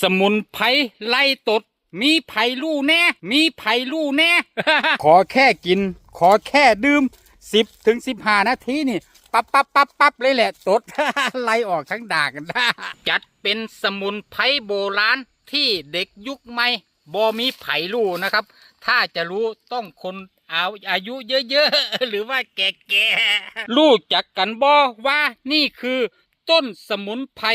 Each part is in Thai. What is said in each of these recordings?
สมุนไพรไล่ตด มีไผ่ลู่แน่ มีไผ่ลู่แน่ ขอแค่กิน ขอแค่ดื่มสิบถึงสิบห้านาทีนี่ ปั๊บปั๊บปั๊บปั๊บเลยแหละตด ไล่ออกทั้งดากกัน จัดเป็นสมุนไพรโบราณที่เด็กยุคใหม่บ่มีไผ่ลู่นะครับ ถ้าจะรู้ต้องคนเอาอายุเยอะๆ หรือว่าแก่ๆ รู้จักกันบ่ว่านี่คือ ต้นสมุนไพร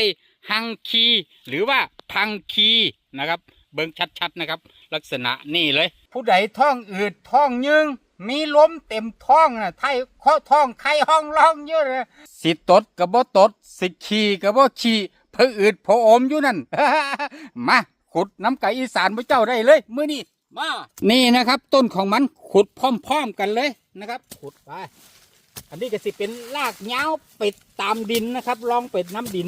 ฮังคี หรือว่าพังคีนะครับ เบิ่งชัดๆนะครับ ลักษณะนี่เลย ผู้ใดท้องอืดท้องยึงมีลมเต็มท้องนะไทยข้อท้องไข่ห้องร้องเยอะเลยสิตดกับบ่ตด สิขี่กับบ่ขี่เพื่ออืดพออมอยู่นั่น มาขุดน้ำไก่อีสานพระเจ้าได้เลยมื้อนี้มานี่นะครับ ต้นของมันขุดพร้อม ๆ กันเลยนะครับ ขุดไป อันนี้ก็สิเป็นรากเงาวเป็ดตามดินนะครับลองเป็ดน้ำดิน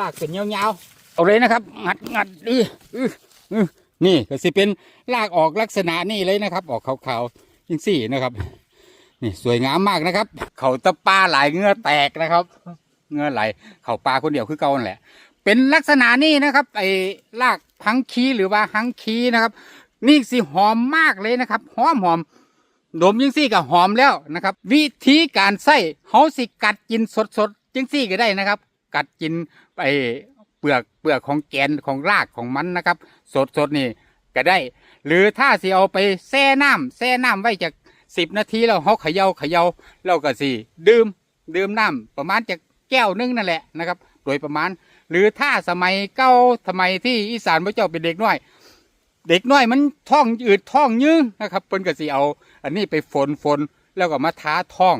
รากเป็นยาวๆเอาเลยนะครับงัดงัดอืออืออือนี่ก็สิเป็นรากออกลักษณะนี่เลยนะครับ ออกขาวๆยิ่งสี่นะครับ นี่สวยงามมากนะครับ เขาตะปาหลายเงือแตกนะครับเงือไหลเขาปลาคนเดียวคือเก่านั่นแหละ เป็นลักษณะนี้นะครับ ไอ้รากพังคีหรือว่าหังคีนะครับ นี่สิหอมมากเลยนะครับหอมหอม ดมยังซี่ก็หอมแล้วนะครับ วิธีการใส่เฮาสิกัดกินสดๆจังซี่ก็ได้นะครับ กัดกินไปเปลือกเปลือกของแกนของรากของมันนะครับ สดๆนี่ก็ได้ หรือถ้าสิเอาไปแช่น้ำแช่น้ำไว้จากสิบนาทีแล้วเฮาเขย่าเขย่าเราก็สิดื่มดื่มน้ำประมาณจากแก้วหนึงนั่นแหละนะครับ โดยประมาณ หรือถ้าสมัยเก่าสมัยที่อีสานพระเจ้าเป็นเด็กน้อย เด็กน้อยมันท้องอืดท้องยืงนะครับเพิ่นก็สิเอา อันนี้ไปฝนฝนแล้วก็มาท้าท้อง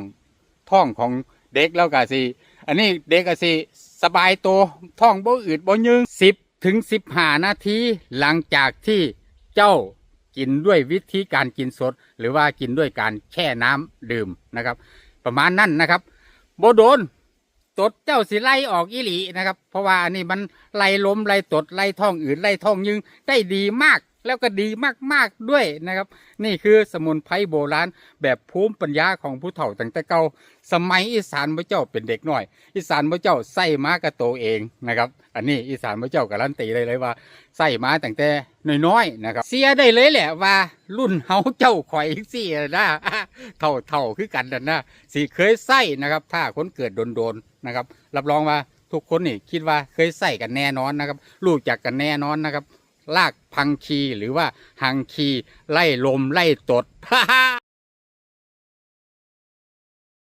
ท้องของเด็กแล้วก็สิอันนี้เด็กก็สิสบายตัวท้องบ่อืดบ่ยืงสิบถึงสิบห้านาทีหลังจากที่เจ้ากินด้วยวิธีการกินสด หรือว่ากินด้วยการแช่น้ำดื่มนะครับ ประมาณนั้นนะครับโบโดน ตดเจ้าสิไล่ออกอีหลีนะครับ เพราะว่าอันนี้มันไล่ล้มไล่ตดไล่ท้องอืดไล่ท้องยึงได้ดีมาก แล้วก็ดีมากๆด้วยนะครับ นี่คือสมุนไพรโบราณแบบภูมิปัญญาของผู้เฒ่าตั้งแต่เก่าสมัยอีสานพระเจ้าเป็นเด็กน้อย อีสานพระเจ้าใส่ม้ากระโตเองนะครับ อันนี้อีสานพระเจ้าการันตีเลยเลยว่าใส่ม้าตั้งแต่น้อยๆนะครับ เสียได้เลยแหละว่ารุ่นเฮาเจ้าข่อยเสินะเท่าเท่าคือกันนั่นนะสิเคยใส่นะครับ ถ้าคนเกิดโดนๆนะครับ รับรองว่าทุกคนนี่คิดว่าเคยใส่กันแน่นอนนะครับรู้จักกันแน่นอนนะครับ ลากพังคีหรือว่าหังคีไล่ลมไล่ตด